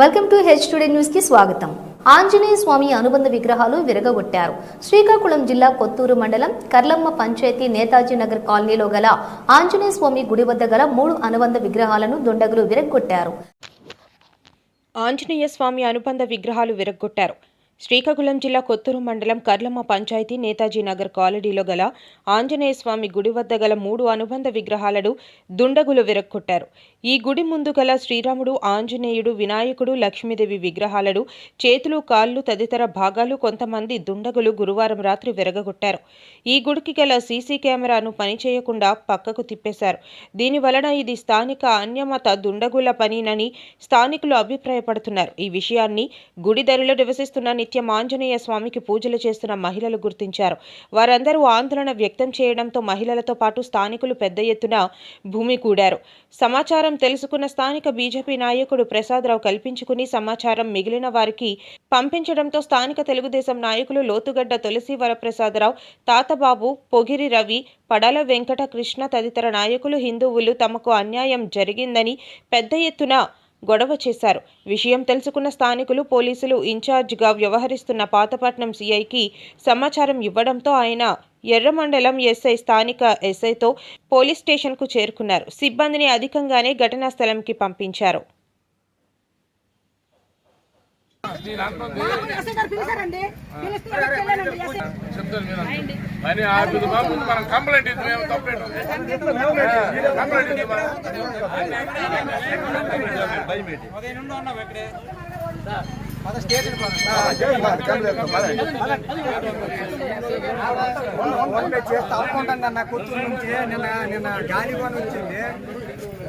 Welcome to H today న్యూస్కి స్వాగతం. ఆంజనేయ స్వామి అనుబంధ విగ్రహాలు విరగగొట్టారు. శ్రీకాకుళం జిల్లా కొత్తూరు మండలం కర్లమ్మ పంచాయతీ నేతాజీ నగర్ కాలనీలో గల ఆంజనేయ స్వామి గుడి వద్ద గల మూడు అనుబంధ విగ్రహాలను దుండగులు విరగొట్టారు. ఆంజనేయ స్వామి అనుబంధ విగ్రహాలు విరగ్గొట్టారు శ్రీకాకుళం జిల్లా కొత్తూరు మండలం కర్లమ్మ పంచాయతీ నేతాజీ నగర్ కాలనీలో గల ఆంజనేయ స్వామి గుడి వద్ద గల మూడు అనుబంధ విగ్రహాలను దుండగులు విరక్కొట్టారు. ఈ గుడి ముందు గల శ్రీరాముడు ఆంజనేయుడు వినాయకుడు లక్ష్మీదేవి విగ్రహాలను చేతులు కాళ్ళు తదితర భాగాలు కొంతమంది దుండగులు గురువారం రాత్రి విరగగొట్టారు. ఈ గుడికి గల సీసీ కెమెరాను పనిచేయకుండా పక్కకు తిప్పేశారు. దీని వలన ఇది స్థానిక అన్యమత దుండగుల పనినని స్థానికులు అభిప్రాయపడుతున్నారు. ఈ విషయాన్ని గుడి ధరలో నివసిస్తున్న నిత్యం ఆంజనేయ స్వామికి పూజలు చేస్తున్న మహిళలు గుర్తించారు. వారందరూ ఆందోళన వ్యక్తం చేయడంతో మహిళలతో పాటు స్థానికులు పెద్ద ఎత్తున భూమి కూడారు. సమాచారం తెలుసుకున్న స్థానిక బీజేపీ నాయకుడు ప్రసాదరావు కల్పించుకుని సమాచారం మిగిలిన వారికి పంపించడంతో స్థానిక తెలుగుదేశం నాయకులు లోతుగడ్డ తులసి వరప్రసాదరావు తాతబాబు పొగిరి రవి పడాల వెంకట కృష్ణ తదితర నాయకులు హిందువులు తమకు అన్యాయం జరిగిందని పెద్ద ఎత్తున గొడవ చేశారు. విషయం తెలుసుకున్న స్థానికులు పోలీసులు ఇన్ఛార్జ్గా వ్యవహరిస్తున్న పాతపట్నం సీఐకి సమాచారం ఇవ్వడంతో ఆయన ఎర్రమండలం ఎస్ఐ స్థానిక ఎస్ఐతో పోలీస్ స్టేషన్కు చేరుకున్నారు. సిబ్బందిని అధికంగానే ఘటనా స్థలంకి పంపించారు ఎస్ఐ గారు పిలిచారండి పిలిస్తే ఇక్కడికి వెళ్ళానండి ఎస్ఐ చెప్తాను వినండి. పని ఆపిది బాబు మనం కంప్లైంట్ ఇద్దాం ఏమో తప్పేంటి ఉంది? కంప్లైంట్ ఇద్దాం మనం. తప్పకుండా నా కూతురు నుంచి నిన్న నిన్న గాలి కొని వచ్చింది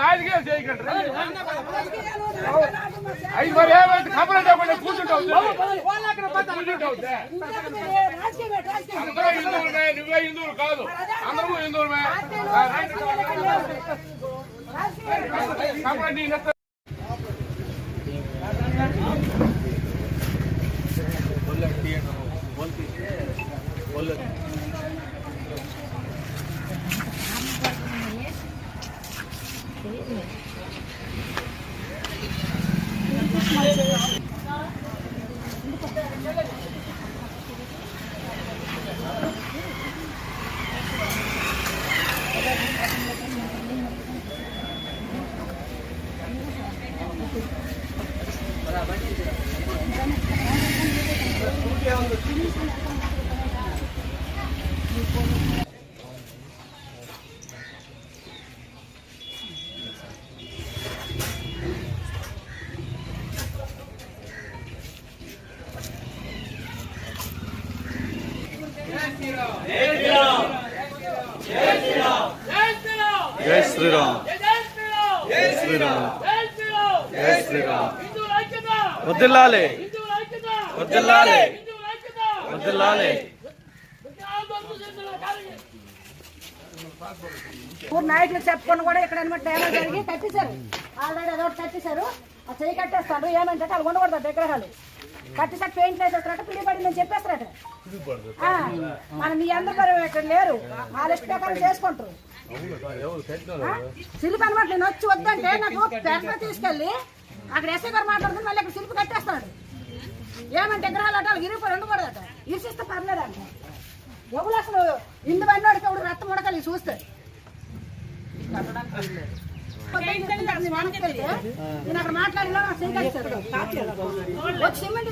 రాజకీయాలు చేయకండి. ఐదు మరి ఏమైతే కంప్లైంట్ అందరూ హిందువులమే నువ్వే హిందువులు కాదు అందరూ హిందువులమే జై శ్రీరామ్. జై శ్రీరామ్. జై శ్రీరామ్. వదిలాలి వదిలాలి వదిలాలి ఊరు నాయకులు చెప్పుకొని కూడా ఇక్కడ అనమాట డ్యామేజ్ జరిగి కట్టేశారు. ఆల్రెడీ అదొకటి కట్టేశారు. ఆ చెయ్యి కట్టేస్తారు ఏమంటే వాళ్ళు ఉండకూడదు విగ్రహాలు. కట్టేసాక పెయింట్ వేసేస్తారట పిడి పడిందని చెప్పేస్తారట మన మీ అందరు ఇక్కడ లేరు. మా లిస్ట్ ప్రకారం చేసుకుంటారు. ఆ? శిల్పి అనమాట నేను వచ్చి వద్దంటే నాకు పేపర్ తీసుకెళ్ళి అక్కడ ఎస్ఐ గారు మాట్లాడుతుంది మళ్ళీ అక్కడ శిల్పి కట్టేస్తాడు ఏమంటే విగ్రహాలు అట ఇరిగిపోయి ఉండకూడదట ఇరిసిస్తే పర్లేదంట. ఎవరు అసలు ఇందు బండి వాడికి రక్తం ఉడకాలి చూస్తే? అక్కడ నేను అక్కడ మాట్లాడినా సిమెంట్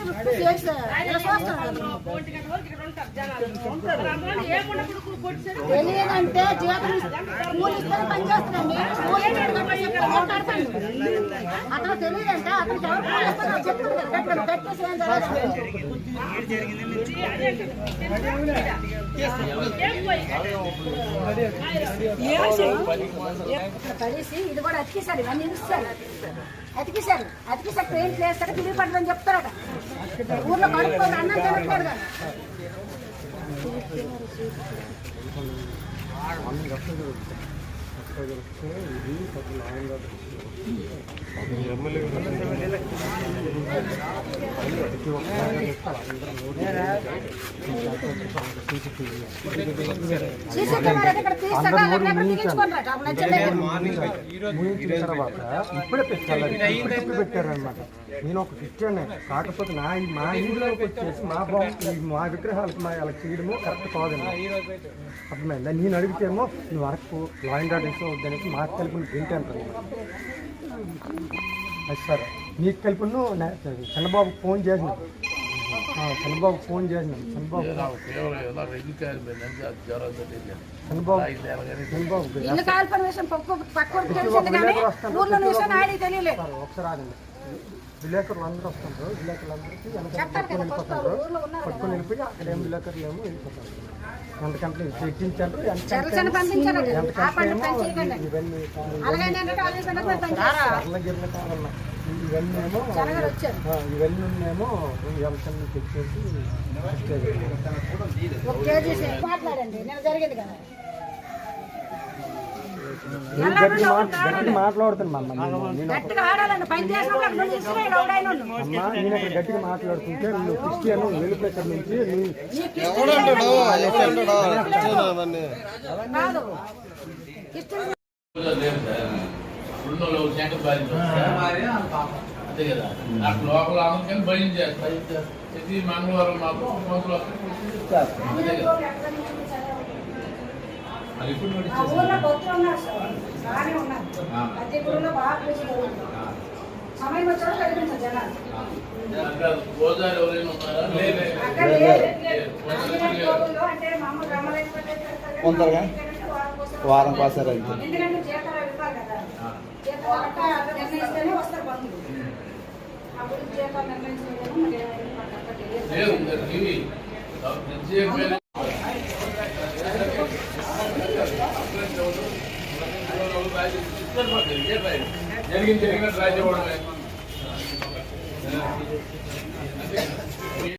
తెలియదంటే జీతం పని అతను తెలియదంటే అతను కట్టేసి పడేసి ఇది కూడా అతికేశారు ఇవన్నీ ఇస్తారు. అతికేశారు అతికేసారు పెయింట్ వేస్తారు పిల్లి పడదని చెప్తారట. ఊర్లో కడుక్కోరు అన్నం తినకూడదు కదా. ఇప్పుడే పెట్టాలి పెట్టారనమాట నేను ఒక క్రిస్టియన్ కాకపోతే నా మా ఇంట్లోకి వచ్చేసి మా మా విగ్రహాలకు మా అలా చేయడము కరెక్ట్ కాదండి అర్థమైందా? నేను అడిగితేమో నువ్వు వరకు లా అండ్ ఆర్డర్ ఇష్టం వద్దనేసి మాకు కలిపి ఏంటి అంటారు? అది సార్. నీకు కలిపి చంద్రబాబు ఫోన్ చేసిన. చంద్రబాబు ఫోన్ చేసిన. చంద్రబాబు చంద్రబాబు చంద్రబాబు కాల్పన ఒకసారి ఆగండి. విలేకరులు అందరూ వస్తుంటారు విలేకరులు అందరికీ వెనక చెప్తారు కదా వెళ్ళిపోతారు. పట్టుకొని వెళ్ళిపోయి అక్కడ ఏం విలేకరులు ఏమో వెళ్ళిపోతారు. పని చేయకండి ఇవన్నీ కావాలన్నా ఏమో ఇవన్నీ ఉన్నాయేమో ఎంతని తెచ్చేసి ఒక కేజీ సేపు మాట్లాడండి. నేను జరిగింది కదా గట్టి గట్టి మాట్లాడుతాను మా అమ్మ నేను- నేను గట్టిగా ఆడాలండి పని చేసినప్పుడు అక్కడ నుండి ఇసురాడు ఎవడైనా ఉండు. అమ్మ నేను అక్కడ గట్టిగా మాట్లాడుతుంటే నువ్వు క్రిస్టియన్ వెళ్ళిపోయి ఇక్కడ నుంచి అంతే కదా లోపల భయం ప్రతి మంగళవారం అంతే కదా. అది ఇప్పుడు నోటీస్ ఊర్లో భక్తులు ఉన్నారు సార్ బాగానే ఉన్నారు. ప్రతి గుడిలో బాగా పూజలు ఉన్నారు. సమయం వచ్చారో కనిపించారు జనాలు. అక్కడ లేదే. అంటే మామూలు వారం అయితే. ఎందుకంటే జీతాలు ఇవ్వాలి కదా. జీతాలు అట్లా నిర్ణయిస్తేనే వస్తారు బంధువులు. అప్పుడు జీతాలు నిర్ణయించలేము మరి ఏమైనా మాకు జరిగింది జరిగినట్టు రాజ్యం